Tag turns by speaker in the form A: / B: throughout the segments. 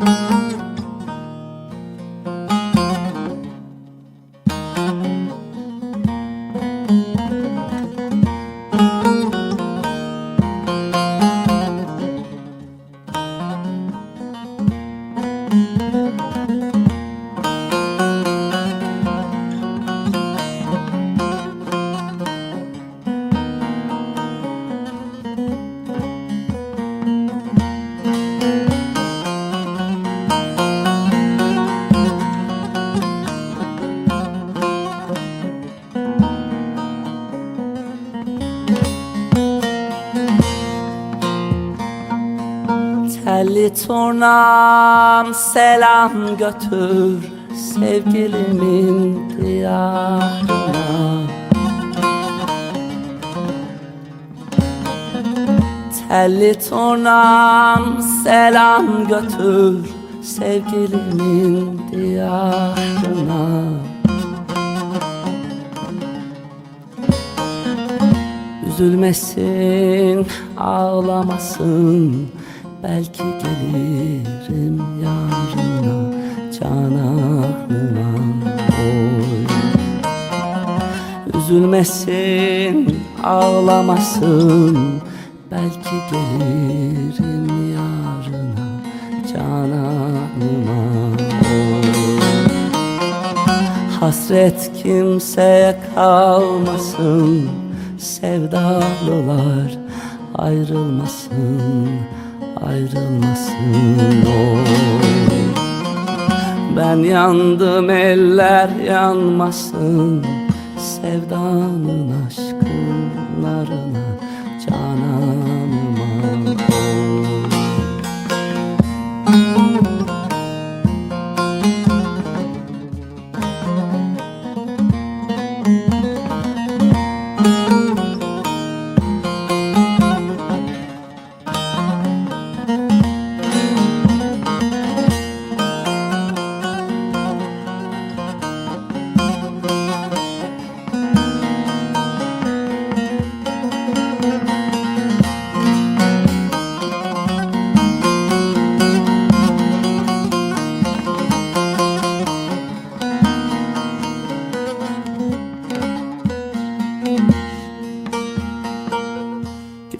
A: you. Telli turnam selam götür sevgilimin diyarına. Telli turnam selam götür sevgilimin diyarına. Üzülmesin, ağlamasın Belki gelirim yarına Cananıma oy Üzülmesin, ağlamasın. Belki gelirim yarına Cananıma oy Hasret kimseye kalmasın. Sevdalılar ayrılmasın Ayrılmasın oy. Ben yandım eller yanmasın. Sevdanın aşkın narına Cananıma oy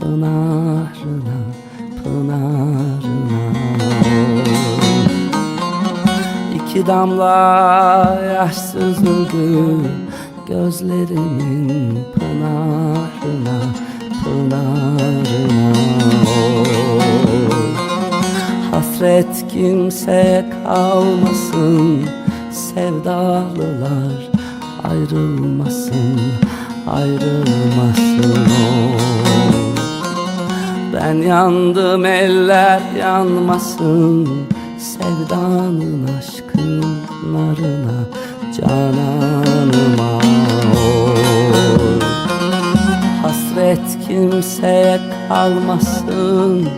A: pınarına, pınarına. İki damla yaş süzüldü Gözlerimin pınarına, pınarına. Hasret kimseye kalmasın Sevdalılar ayrılmasın Ayrılmasın. oy Ben yandım eller yanmasın Sevdanın aşkın narına Cananıma Hasret kimseye kalmasın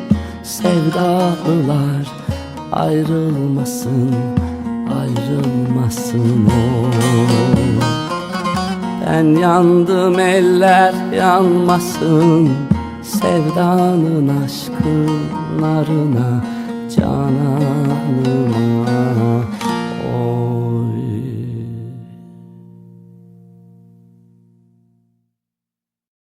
A: Sevdalılar ayrılmasın Ayrılmasın oy. Ben yandım eller yanmasın Sevdanın aşkın Cananıma